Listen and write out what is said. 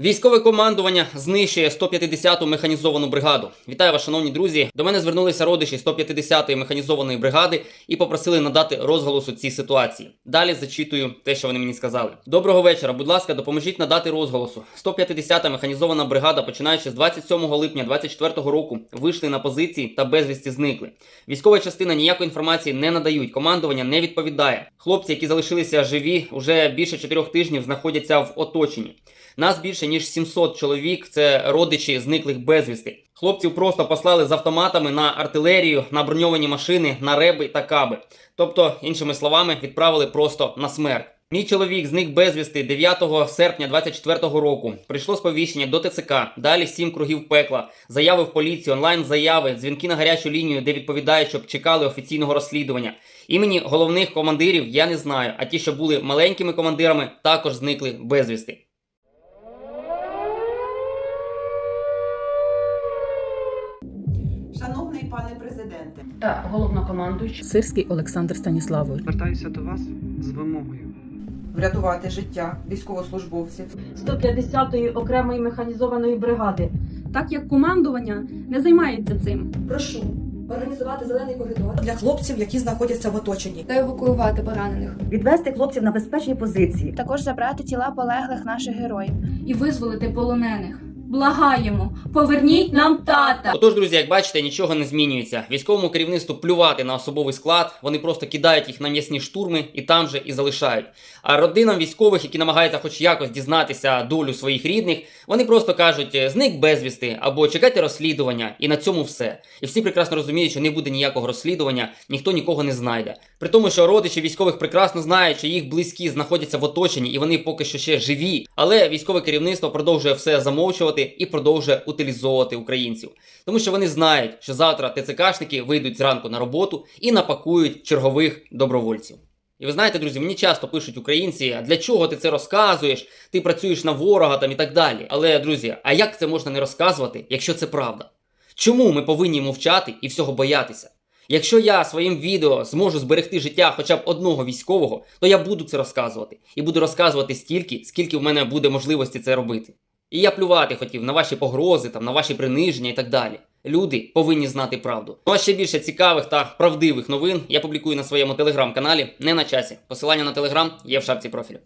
Військове командування знищує 150-ту механізовану бригаду. Вітаю вас, шановні друзі. До мене звернулися родичі 150-ї механізованої бригади і попросили надати розголосу цій ситуації. Далі зачитую те, що вони мені сказали. Доброго вечора. Будь ласка, допоможіть надати розголосу. 150-та механізована бригада, починаючи з 27 липня 2024 року, вийшли на позиції та безвісті зникли. Військова частина ніякої інформації не надають. Командування не відповідає. Хлопці, які залишилися живі, уже більше 4 тижнів знаходяться в оточенні. Нас більше ніж 700 чоловік. Це родичі зниклих безвісти. Хлопців просто послали з автоматами на артилерію, на броньовані машини, на реби та каби. Тобто, іншими словами, відправили просто на смерть. Мій чоловік зник безвісти 9 серпня 24 року. Прийшло сповіщення до ТЦК. Далі сім кругів пекла, заяви в поліцію, онлайн заяви, дзвінки на гарячу лінію, де відповідають, щоб чекали офіційного розслідування. Імені головних командирів я не знаю, а ті, що були маленькими командирами, також зникли безвісти. Шановний пане президенте, та головнокомандуючий Сирський Олександр Станіславович. Звертаюся до вас з вимогою. врятувати життя військовослужбовців 150-ї окремої механізованої бригади. так як командування не займається цим. Прошу організувати зелений коридор для хлопців, які знаходяться в оточенні. та евакуювати поранених. Відвести хлопців на безпечні позиції. Також забрати тіла полеглих наших героїв. І визволити полонених. Благаємо, поверніть нам тата. Отож, друзі, як бачите, нічого не змінюється. Військовому керівництву плювати на особовий склад. Вони просто кидають їх на м'ясні штурми і там же і залишають. А родинам військових, які намагаються хоч якось дізнатися долю своїх рідних, вони просто кажуть: «Е, зник безвісти або чекайте розслідування, і на цьому все. І всі прекрасно розуміють, що не буде ніякого розслідування, ніхто нікого не знайде. При тому, що родичі військових прекрасно знають, що їх близькі знаходяться в оточенні, і вони поки що ще живі. Але військове керівництво продовжує все замовчувати і продовжує утилізовувати українців, тому що вони знають, що завтра ТЦКшники вийдуть зранку на роботу і напакують чергових добровольців. І ви знаєте, друзі, мені часто пишуть українці, а для чого ти це розказуєш? Ти працюєш на ворога там і так далі. Але, друзі, а як це можна не розказувати, якщо це правда? Чому ми повинні мовчати і всього боятися? Якщо я своїм відео зможу зберегти життя хоча б одного військового, то я буду це розказувати. І буду розказувати стільки, скільки в мене буде можливості це робити. І я плювати хотів на ваші погрози, там, на ваші приниження і так далі. Люди повинні знати правду. Ну а ще більше цікавих та правдивих новин я публікую на своєму телеграм-каналі не на часі. Посилання на телеграм є в шапці профілю.